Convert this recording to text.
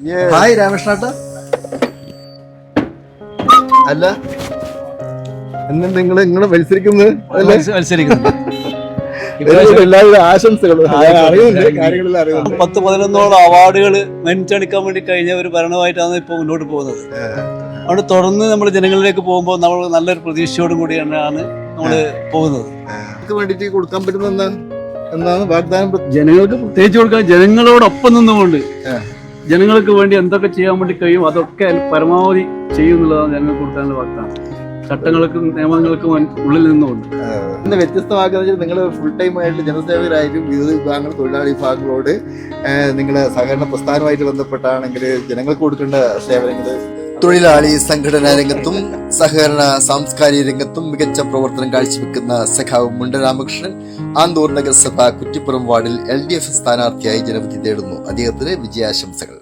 Hi രാമകൃഷ്ണാട്ട അല്ല. എന്ന് നിങ്ങൾ നിങ്ങൾ മത്സരിക്കുന്നത് മത്സരിക്കുന്നത് ആശംസകളും. പത്ത് പതിനൊന്നോളം അവാർഡുകൾ മെഞ്ചടിക്കാൻ വേണ്ടി കഴിഞ്ഞ ഒരു ഭരണമായിട്ടാണ് ഇപ്പോൾ മുന്നോട്ട് പോകുന്നത്. അവിടെ തുടർന്ന് നമ്മൾ ജനങ്ങളിലേക്ക് പോകുമ്പോൾ നമ്മൾ നല്ലൊരു പ്രതീക്ഷയോടും കൂടിയാണ് നമ്മൾ പോകുന്നത്. വേണ്ടിട്ട് കൊടുക്കാൻ പറ്റുന്ന വാഗ്ദാനം? ജനങ്ങൾക്ക് പ്രത്യേകിച്ച് കൊടുക്കാൻ ജനങ്ങളോടൊപ്പം നിന്നുകൊണ്ട്. ജനങ്ങൾക്ക് വേണ്ടി എന്തൊക്കെ ചെയ്യാൻ വേണ്ടി കഴിയും അതൊക്കെ പരമാവധി ചെയ്യും എന്നുള്ളതാണ് ജനങ്ങൾക്ക് കൊടുക്കാനുള്ള വാഗ്ദാനം. ചട്ടങ്ങൾക്കും നിയമങ്ങൾക്കും ഉള്ളിൽ നിന്നുമുണ്ട്. ഇന്ന് വ്യത്യസ്തമാക്കുന്ന നിങ്ങൾ ഫുൾ ടൈം ആയിട്ട് ജനസേവകരായിട്ടും വിവിധ വിഭാഗങ്ങൾ തൊഴിലാളി വിഭാഗങ്ങളോട് നിങ്ങൾ സഹകരണ പ്രസ്ഥാനമായിട്ട് ബന്ധപ്പെട്ടാണെങ്കിൽ ജനങ്ങൾക്ക് കൊടുക്കേണ്ട സേവനങ്ങൾ തൊഴിലാളി സംഘടനാ രംഗത്തും സഹകരണ സാംസ്കാരിക രംഗത്തും മികച്ച പ്രവർത്തനം കാഴ്ചവെക്കുന്ന സഖാവ് മുണ്ട രാമകൃഷ്ണൻ ആന്തൂർ നഗരസഭ കുറ്റിപ്പുറം വാർഡിൽ എൽ ഡി എഫ് സ്ഥാനാർത്ഥിയായി ജനവിധി തേടുന്നു. അദ്ദേഹത്തിന് വിജയാശംസകൾ.